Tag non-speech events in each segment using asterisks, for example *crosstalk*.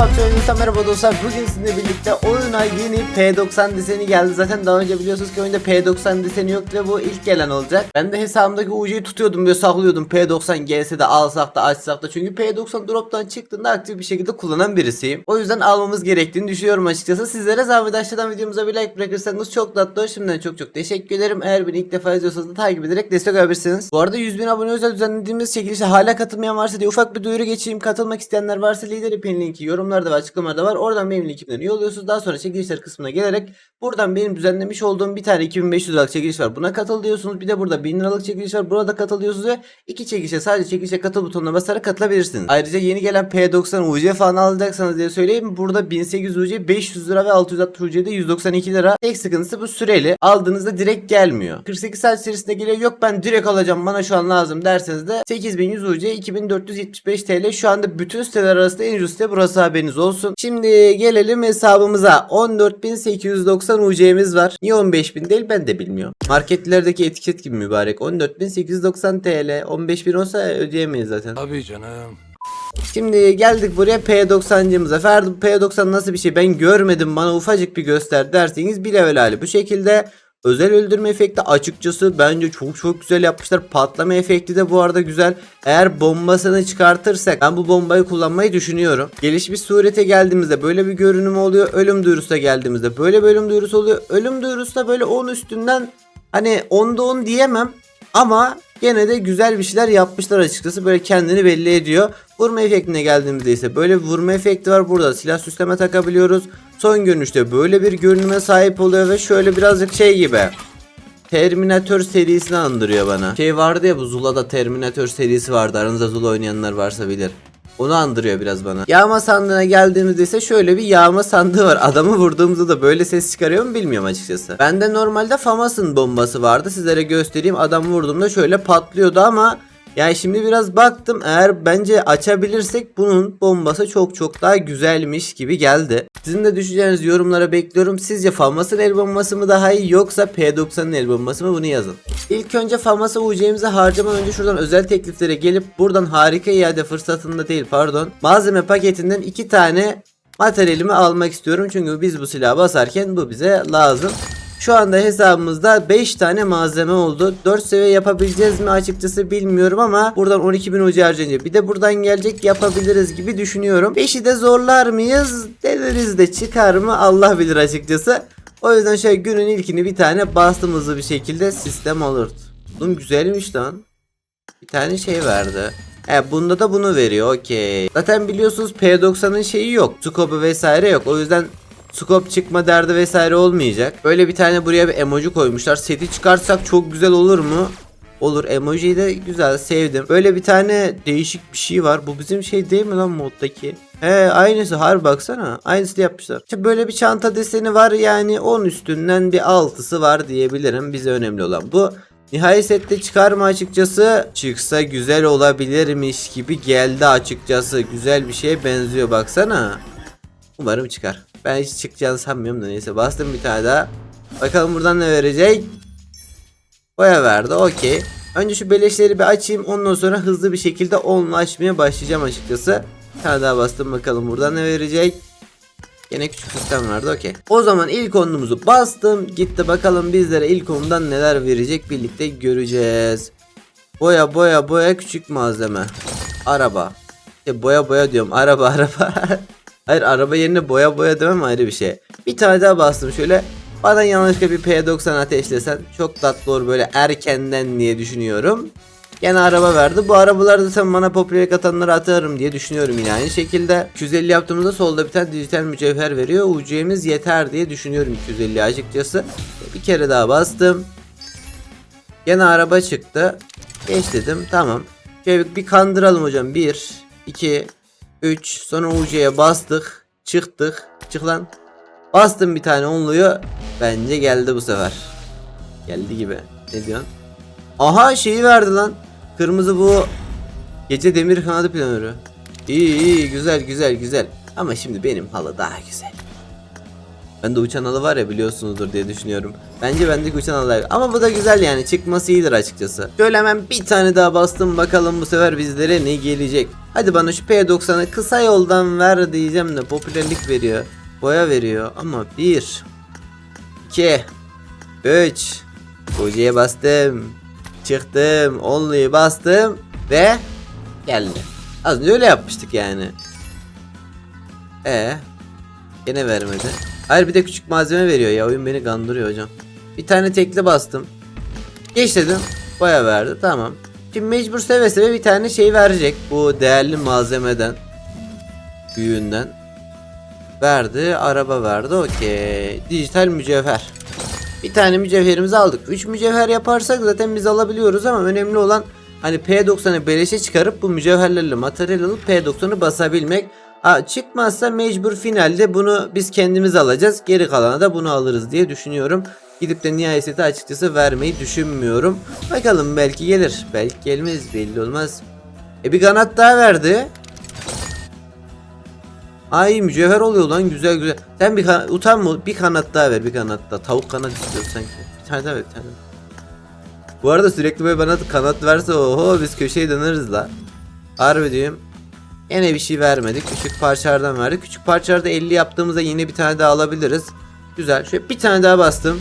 PUBG oyuncusu merhaba dostlar. Bugün sizinle birlikte oyuna yeni P90 deseni geldi. Zaten daha önce biliyorsunuz ki oyunda P90 deseni yok ve bu ilk gelen olacak. Ben de hesabımdaki UC'yi tutuyordum böyle saklıyordum. P90 gelse de alsak da açsak da. Çünkü P90 drop'tan çıktığında aktif bir şekilde kullanan birisiyim. O yüzden almamız gerektiğini düşünüyorum açıkçası. Sizlere zahmet aşağıdan videomuza bir like bırakırsanız çok tatlı olur. Şimdiden çok çok teşekkür ederim. Eğer beni ilk defa izliyorsanız da takip ederek destek olabilirsiniz. Bu arada 100 bin abone özel düzenlediğimiz çekilişe hala katılmayan varsa diye ufak bir duyuru geçeyim. Katılmak isteyenler varsa lider ipin linki yorumlarda ve açıklamalarda var. Oradan benim linkimden üye oluyorsunuz. Daha sonra çekilişler kısmına gelerek buradan benim düzenlemiş olduğum bir tane 2500 liralık çekiliş var. Buna katıl diyorsunuz. Bir de burada 1000 liralık çekiliş var. Buna da katıl diyorsunuz ve iki çekilişe sadece çekilişe katıl butonuna basarak katılabilirsiniz. Ayrıca yeni gelen P90 UC falan alacaksanız diye söyleyeyim. Burada 1800 UC 500 lira ve 660 UC'de 192 lira. Tek sıkıntısı bu süreli. Aldığınızda direkt gelmiyor. 48 saat içerisinde geliyor. Yok ben direkt alacağım bana şu an lazım derseniz de 8100 UC 2475 TL şu anda bütün siteler arasında en ucuz site burası haberiniz olsun. Şimdi gelelim hesabımıza. 14890 UC'miz var. Niye 15000 değil ben de bilmiyorum. Marketlerdeki etiket gibi mübarek. 14890 TL. 15000 olsa ödeyemeyiz zaten. Tabii canım. Şimdi geldik buraya P90'cımıza. Ferdi bu P90 nasıl bir şey ben görmedim bana ufacık bir göster derseniz bir level hali bu şekilde. Özel öldürme efekti açıkçası bence çok çok güzel yapmışlar. Patlama efekti de bu arada güzel. Eğer bombasını çıkartırsak ben bu bombayı kullanmayı düşünüyorum. Gelişmiş surete geldiğimizde böyle bir görünüm oluyor. Ölüm duyurusuna geldiğimizde böyle bir ölüm duyurusu oluyor. Ölüm duyurusu da böyle 10 üstünden hani 10'da 10 diyemem. Ama gene de güzel bir şeyler yapmışlar açıkçası. Böyle kendini belli ediyor. Vurma efektine geldiğimizde ise böyle vurma efekti var. Burada silah süsleme takabiliyoruz. Son görünüşte böyle bir görünüme sahip oluyor ve şöyle birazcık şey gibi. Terminator serisini andırıyor bana. Şey vardı ya bu Zula'da Terminator serisi vardı. Aranızda Zula oynayanlar varsa bilir. Onu andırıyor biraz bana. Yağma sandığına geldiğimizde ise şöyle bir yağma sandığı var. Adamı vurduğumuzda da böyle ses çıkarıyor mu bilmiyorum açıkçası. Bende normalde Famas'ın bombası vardı. Sizlere göstereyim. Adam vurduğumda şöyle patlıyordu ama yani şimdi biraz baktım eğer bence açabilirsek bunun bombası çok çok daha güzelmiş gibi geldi. Sizin de düşüneceğiniz yorumlara bekliyorum. Sizce Famas'ın el bombası mı daha iyi yoksa P90'ın el bombası mı bunu yazın. İlk önce Famas'a UC'mize harcamadan önce şuradan özel tekliflere gelip buradan harika iade fırsatında değil pardon malzeme paketinden iki tane materyalimi almak istiyorum. Çünkü biz bu silahı basarken bu bize lazım. Şu anda hesabımızda 5 tane malzeme oldu. 4 seviye yapabileceğiz mi açıkçası bilmiyorum ama buradan 12.000 ucu harcayınca bir de buradan gelecek yapabiliriz gibi düşünüyorum. 5'i de zorlar mıyız? Deneriz de çıkar mı Allah bilir açıkçası. O yüzden şöyle günün ilkini bir tane bastım hızlı bir şekilde sistem alert. Oğlum güzelmiş lan. Bir tane şey verdi. He bunda da bunu veriyor okey. Zaten biliyorsunuz P90'ın şeyi yok. Scope'u vesaire yok. O yüzden scope çıkma derdi vesaire olmayacak. Böyle bir tane buraya bir emoji koymuşlar. Seti çıkarsak çok güzel olur mu? Olur emoji de güzel sevdim. Böyle bir tane değişik bir şey var. Bu bizim şey değil mi lan moddaki? He aynısı harbi baksana. Aynısını yapmışlar. İşte böyle bir çanta deseni var yani 10 üstünden bir 6'sı var diyebilirim. Bize önemli olan bu. Nihai sette çıkar mı açıkçası? Çıksa güzel olabilirmiş gibi geldi açıkçası. Güzel bir şeye benziyor baksana. Umarım çıkar. Ben hiç çıkacağını sanmıyorum da neyse bastım bir tane daha. Bakalım buradan ne verecek? Boya verdi okey. Önce şu beleşleri bir açayım ondan sonra hızlı bir şekilde onunla açmaya başlayacağım açıkçası. Bir tane daha bastım bakalım buradan ne verecek? Yine küçük sistem vardı okey. O zaman ilk onumuzu bastım. Gitti bakalım bizlere ilk ondan neler verecek birlikte göreceğiz. Boya boya boya küçük malzeme. Araba. E, boya boya diyorum araba araba. *laughs* Hayır araba yerine boya boya demem ayrı bir şey. Bir tane daha bastım şöyle. Bana yanlışlıkla bir P90 ateşlesen çok tatlı olur böyle erkenden diye düşünüyorum. Gene araba verdi. Bu arabalarda sen bana popülerlik atanları atarım diye düşünüyorum yine aynı şekilde. 250 yaptığımızda solda bir tane dijital mücevher veriyor. UC'miz yeter diye düşünüyorum 250 açıkçası. Bir kere daha bastım. Gene araba çıktı. Geç dedim tamam. Şöyle bir kandıralım hocam. 1, 2, 3 sonra UC'ye bastık. Çıktık. Çık lan. Bastım bir tane onluyu. Bence geldi bu sefer. Geldi gibi. Ne diyorsun? Aha şeyi verdi lan. Kırmızı bu gece demir kanadı planörü. İyi iyi güzel güzel güzel. Ama şimdi benim halı daha güzel. Bende uçan halı var ya biliyorsunuzdur diye düşünüyorum. Bence bendeki uçan halı ama bu da güzel yani çıkması iyidir açıkçası. Şöyle hemen bir tane daha bastım bakalım bu sefer bizlere ne gelecek. Hadi bana şu P90'ı kısa yoldan ver diyeceğim de popülerlik veriyor. Boya veriyor ama 1 2 3 Ucuya bastım. Çıktım. Onluyu bastım ve geldi. Az önce öyle yapmıştık yani. E Gene vermedi. Hayır bir de küçük malzeme veriyor ya oyun beni kandırıyor hocam. Bir tane tekli bastım. Geç dedim. Baya verdi tamam. Şimdi mecbur seve seve bir tane şey verecek. Bu değerli malzemeden. Büyüğünden. Verdi. Araba verdi. Okey. Dijital mücevher. Bir tane mücevherimizi aldık. 3 mücevher yaparsak zaten biz alabiliyoruz ama önemli olan hani P90'ı beleşe çıkarıp bu mücevherlerle materyal alıp P90'ı basabilmek. Ha çıkmazsa mecbur finalde bunu biz kendimiz alacağız. Geri kalana da bunu alırız diye düşünüyorum. Gidip de nihai açıkçası vermeyi düşünmüyorum. Bakalım belki gelir. Belki gelmez belli olmaz. E bir kanat daha verdi. Ay mücevher oluyor lan güzel güzel. Sen bir kan- utanma bir kanat daha ver bir kanat daha. Tavuk kanat istiyorsun sanki. Bir tane daha ver bir tane. Bu arada sürekli böyle bana kanat verse oho biz köşeye döneriz la. Harbi diyorum. Yine bir şey vermedik. Küçük parçalardan verdik. Küçük parçalarda 50 yaptığımızda yine bir tane daha alabiliriz. Güzel. Şöyle bir tane daha bastım.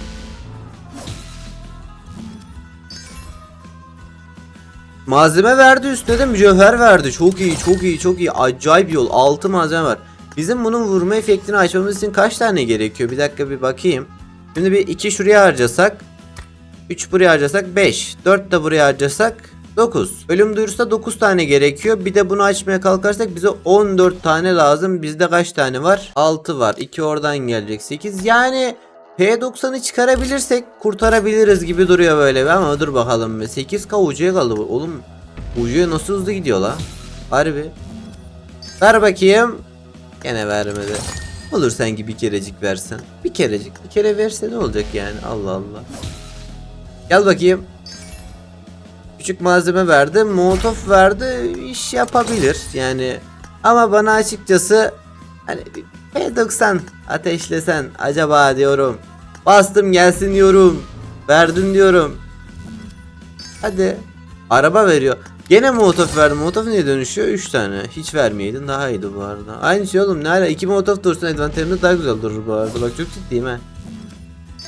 Malzeme verdi üstüne de mücevher verdi. Çok iyi, çok iyi, çok iyi. Acayip yol. 6 malzeme var. Bizim bunun vurma efektini açmamız için kaç tane gerekiyor? Bir dakika bir bakayım. Şimdi bir 2 şuraya harcasak. 3 buraya harcasak 5. 4 de buraya harcasak 9. Ölüm duyurusu 9 tane gerekiyor. Bir de bunu açmaya kalkarsak bize 14 tane lazım. Bizde kaç tane var? 6 var. 2 oradan gelecek 8. Yani P90'ı çıkarabilirsek kurtarabiliriz gibi duruyor böyle ama dur bakalım. 8K ucuya kaldı. Oğlum ucuya nasıl hızlı gidiyor la? Harbi. Ver bakayım. Gene vermedi. Olur sanki bir kerecik versen. Bir kerecik. Bir kere verse ne olacak yani? Allah Allah. Gel bakayım. Küçük malzeme verdi. Molotof verdi. iş yapabilir. Yani ama bana açıkçası hani bir P90 ateşlesen acaba diyorum. Bastım gelsin diyorum. Verdin diyorum. Hadi. Araba veriyor. Gene molotof verdim. Molotof niye dönüşüyor? 3 tane. Hiç vermeyeydin daha iyiydi bu arada. Aynı şey oğlum. Ne ala 2 molotof dursun advantajımda daha güzel durur bu arada. Bak çok ciddiyim ha.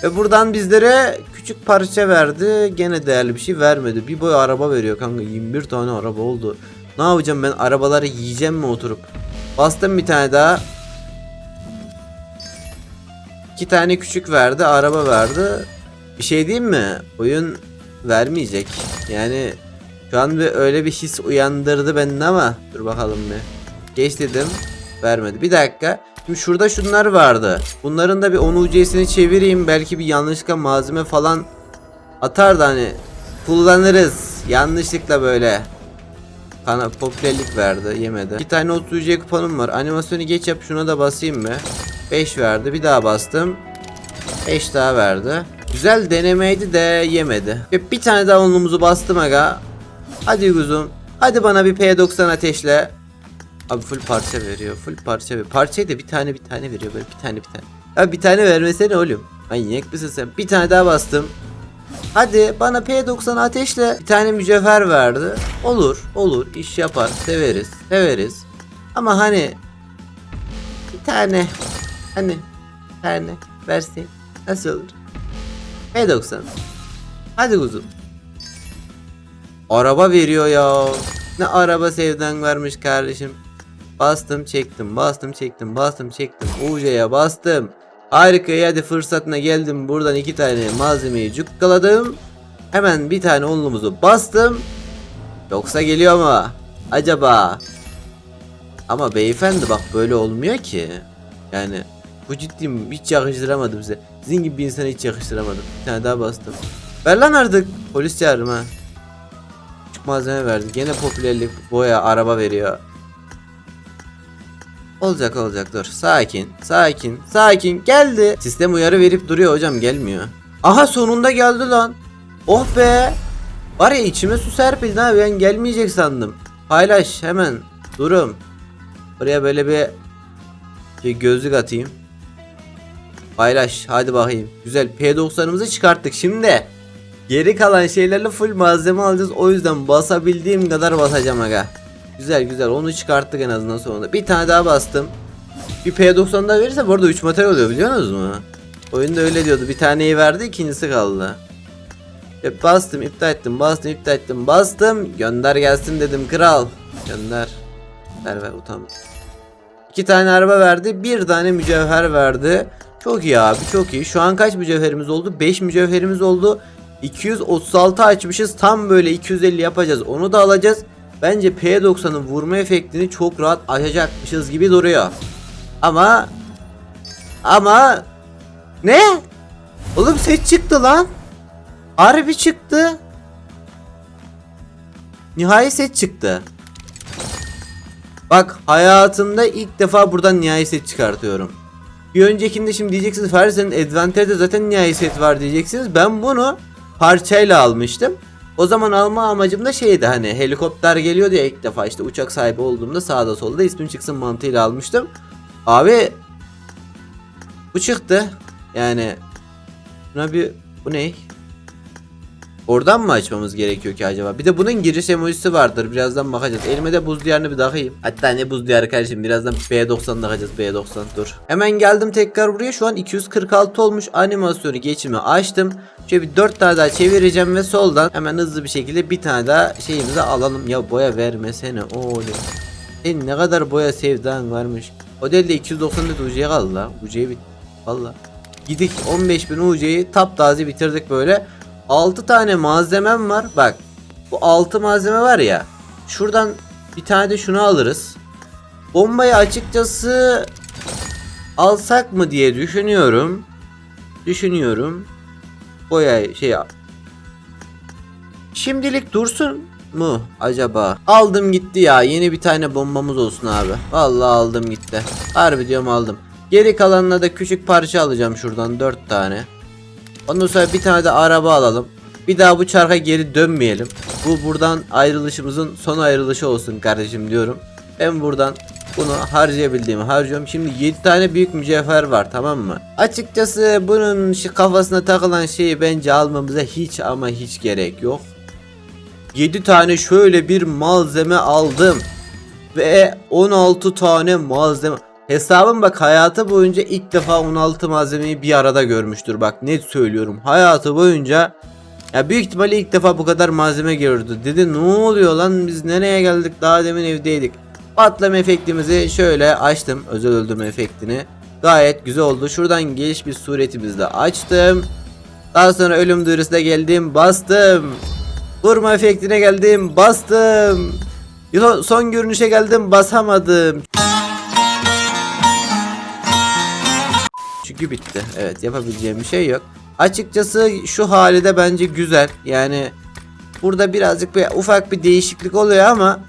Ve buradan bizlere küçük parça verdi. Gene değerli bir şey vermedi. Bir boy araba veriyor kanka. 21 tane araba oldu. Ne yapacağım ben arabaları yiyeceğim mi oturup? Bastım bir tane daha. İki tane küçük verdi. Araba verdi. Bir şey diyeyim mi? Oyun vermeyecek. Yani şu an bir öyle bir his uyandırdı bende ama dur bakalım bir. Geç dedim. Vermedi. Bir dakika. Şimdi şurada şunlar vardı. Bunların da bir 10 UC'sini çevireyim. Belki bir yanlışlıkla malzeme falan atar da hani kullanırız. Yanlışlıkla böyle. Kana popülerlik verdi yemedi. Bir tane 30 UC kuponum var. Animasyonu geç yap şuna da basayım mı? 5 verdi. Bir daha bastım. 5 daha verdi. Güzel denemeydi de yemedi. Ve bir tane daha onluğumuzu bastım aga. Hadi kuzum. Hadi bana bir P90 ateşle. Abi full parça veriyor. Full parça veriyor. Parçayı da bir tane bir tane veriyor böyle bir tane bir tane. Ya bir tane vermesene oğlum. Manyak mısın sen? Bir tane daha bastım. Hadi bana P90 ateşle. Bir tane mücevher verdi. Olur, olur. iş yapar. Severiz. Severiz. Ama hani bir tane hani bir tane versin. Nasıl olur? P90. Hadi kuzum. Araba veriyor ya. Ne araba sevdan varmış kardeşim. Bastım çektim bastım çektim bastım çektim. UC'ye bastım. Harika hadi fırsatına geldim buradan iki tane malzemeyi cukkaladım. Hemen bir tane onlumuzu bastım. Yoksa geliyor mu? Acaba? Ama beyefendi bak böyle olmuyor ki. Yani bu ciddiyim hiç yakıştıramadım bize. Sizin gibi bir insana hiç yakıştıramadım. Bir tane daha bastım. Ver lan artık. Polis çağırırım ha. Malzeme verdi. Gene popülerlik boya araba veriyor. Olacak olacak dur. Sakin. Sakin. Sakin. Geldi. Sistem uyarı verip duruyor hocam gelmiyor. Aha sonunda geldi lan. Oh be. Var ya içime su serpildi ha ben gelmeyecek sandım. Paylaş hemen. Durum. Buraya böyle bir şey gözlük atayım. Paylaş hadi bakayım. Güzel P90'ımızı çıkarttık. Şimdi geri kalan şeylerle full malzeme alacağız. O yüzden basabildiğim kadar basacağım aga. Güzel güzel onu çıkarttık en azından sonunda. Bir tane daha bastım. Bir P90 daha verirse bu arada 3 materyal oluyor biliyor musunuz mu? Oyunda öyle diyordu. Bir taneyi verdi ikincisi kaldı. Hep bastım iptal ettim bastım iptal ettim bastım. Gönder gelsin dedim kral. Gönder. Ver ver utanma. İki tane araba verdi. Bir tane mücevher verdi. Çok iyi abi çok iyi. Şu an kaç mücevherimiz oldu? 5 mücevherimiz oldu. 236 açmışız. Tam böyle 250 yapacağız. Onu da alacağız. Bence P90'ın vurma efektini çok rahat açacakmışız gibi duruyor. Ama ama ne? Oğlum set çıktı lan. Harbi çıktı. Nihai set çıktı. Bak hayatımda ilk defa buradan nihai set çıkartıyorum. Bir öncekinde şimdi diyeceksiniz Ferdi senin Advantage'de zaten nihai set var diyeceksiniz. Ben bunu parçayla almıştım. O zaman alma amacım da şeydi hani helikopter geliyor diye ilk defa işte uçak sahibi olduğumda sağda solda ismim çıksın mantığıyla almıştım. Abi bu çıktı. Yani buna bir bu ne? Oradan mı açmamız gerekiyor ki acaba? Bir de bunun giriş emojisi vardır. Birazdan bakacağız. Elime de buz diyarını bir takayım. Hatta ne buz diyarı kardeşim. Birazdan B90 takacağız. B90 dur. Hemen geldim tekrar buraya. Şu an 246 olmuş. Animasyonu geçimi açtım. Şöyle bir 4 tane daha çevireceğim ve soldan hemen hızlı bir şekilde bir tane daha şeyimizi alalım. Ya boya vermesene oğlum. Senin ne kadar boya sevdan varmış. O değil de 294 UC'ye kaldı la. UC'ye bit. Valla. Gidik 15.000 UC'yi taptaze bitirdik böyle. 6 tane malzemem var. Bak. Bu 6 malzeme var ya. Şuradan bir tane de şunu alırız. Bombayı açıkçası alsak mı diye düşünüyorum. Düşünüyorum. Boya şey Şimdilik dursun mu acaba? Aldım gitti ya. Yeni bir tane bombamız olsun abi. Vallahi aldım gitti. Harbi diyorum aldım. Geri kalanına da küçük parça alacağım şuradan 4 tane. Ondan sonra bir tane de araba alalım. Bir daha bu çarka geri dönmeyelim. Bu buradan ayrılışımızın son ayrılışı olsun kardeşim diyorum. Ben buradan bunu harcayabildiğimi harcıyorum. Şimdi 7 tane büyük mücevher var tamam mı? Açıkçası bunun kafasına takılan şeyi bence almamıza hiç ama hiç gerek yok. 7 tane şöyle bir malzeme aldım. Ve 16 tane malzeme. Hesabım bak hayatı boyunca ilk defa 16 malzemeyi bir arada görmüştür. Bak net söylüyorum. Hayatı boyunca ya büyük ihtimalle ilk defa bu kadar malzeme gördü. Dedi ne oluyor lan biz nereye geldik daha demin evdeydik. Patlama efektimizi şöyle açtım. Özel öldürme efektini. Gayet güzel oldu. Şuradan geniş bir suretimizle açtım. Daha sonra ölüm duyurusuna geldim bastım. Vurma efektine geldim bastım. Son görünüşe geldim basamadım. Çünkü bitti. Evet yapabileceğim bir şey yok. Açıkçası şu hali de bence güzel. Yani burada birazcık bir ufak bir değişiklik oluyor ama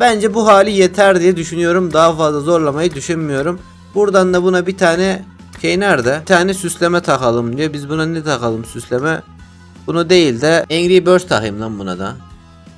bence bu hali yeter diye düşünüyorum. Daha fazla zorlamayı düşünmüyorum. Buradan da buna bir tane şey nerede? Bir tane süsleme takalım diyor. Biz buna ne takalım süsleme? Bunu değil de Angry Birds takayım lan buna da.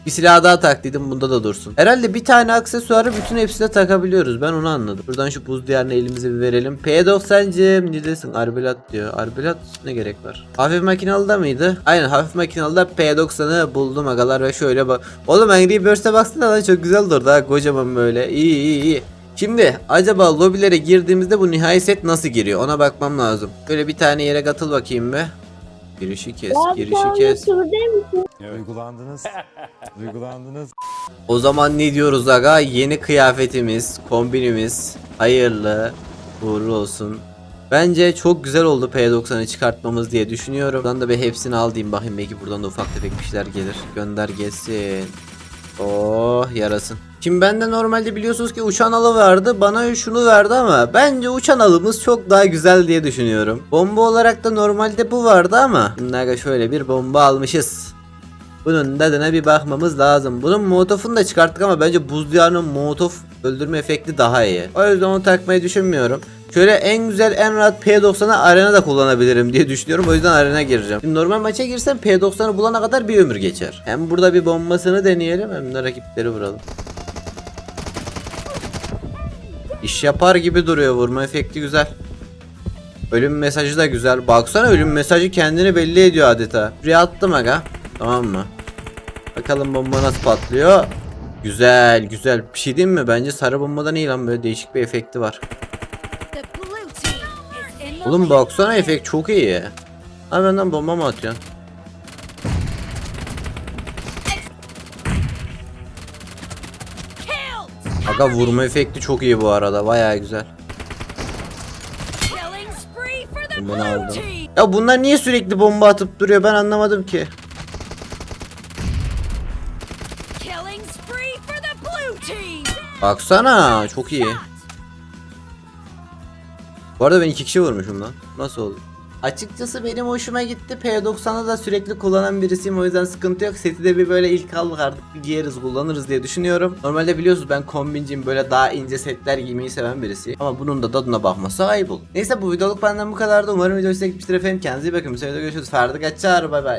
Bir silah daha tak dedim bunda da dursun. Herhalde bir tane aksesuarı bütün hepsine takabiliyoruz. Ben onu anladım. Buradan şu buz diyarını elimize bir verelim. P90'cım neredesin? Arbelat diyor. Arbelat ne gerek var? Hafif makinalıda mıydı? Aynen hafif makinalıda P90'ı buldum agalar ve şöyle bak. Oğlum Angry Birds'e baksana lan çok güzel durdu ha kocaman böyle. İyi iyi iyi. Şimdi acaba lobilere girdiğimizde bu nihai set nasıl giriyor? Ona bakmam lazım. Böyle bir tane yere katıl bakayım be. Girişi kes, girişi kes. Duygulandınız. Duygulandınız. O zaman ne diyoruz aga? Yeni kıyafetimiz, kombinimiz hayırlı uğurlu olsun. Bence çok güzel oldu P90'ı çıkartmamız diye düşünüyorum. Buradan da bir hepsini al diyeyim bakayım belki buradan da ufak tefek bir şeyler gelir. Gönder gelsin. Oh yarasın. Şimdi bende normalde biliyorsunuz ki uçan alı vardı. Bana şunu verdi ama bence uçan alımız çok daha güzel diye düşünüyorum. Bomba olarak da normalde bu vardı ama. Şimdi şöyle bir bomba almışız. Bunun tadına bir bakmamız lazım. Bunun molotofunu da çıkarttık ama bence buz diyarının molotof öldürme efekti daha iyi. O yüzden onu takmayı düşünmüyorum. Şöyle en güzel en rahat P90'ı arena da kullanabilirim diye düşünüyorum. O yüzden arena gireceğim. Şimdi normal maça girsem P90'ı bulana kadar bir ömür geçer. Hem burada bir bombasını deneyelim hem de rakipleri vuralım. İş yapar gibi duruyor vurma efekti güzel. Ölüm mesajı da güzel. Baksana ölüm mesajı kendini belli ediyor adeta. Buraya attım aga. Tamam mı? Bakalım bomba nasıl patlıyor. Güzel güzel. Bir şey diyeyim mi? Bence sarı bombadan iyi lan böyle değişik bir efekti var. Oğlum baksana efekt çok iyi. Ha benden bomba mı atıyorsun? Aga vurma efekti çok iyi bu arada. Bayağı güzel. Bunu aldım. Ya bunlar niye sürekli bomba atıp duruyor ben anlamadım ki. Baksana çok iyi. Bu arada ben iki kişi vurmuşum lan. Nasıl oldu? Açıkçası benim hoşuma gitti. P90'ı da sürekli kullanan birisiyim o yüzden sıkıntı yok. Seti de bir böyle ilk aldık artık bir giyeriz kullanırız diye düşünüyorum. Normalde biliyorsunuz ben kombinciyim böyle daha ince setler giymeyi seven birisiyim. Ama bunun da tadına bakması ayıp olur. Neyse bu videoluk benden bu kadardı. Umarım video size gitmiştir efendim. Kendinize iyi bakın. Bir sonraki görüşürüz. Ferdi Kaçar bay bay.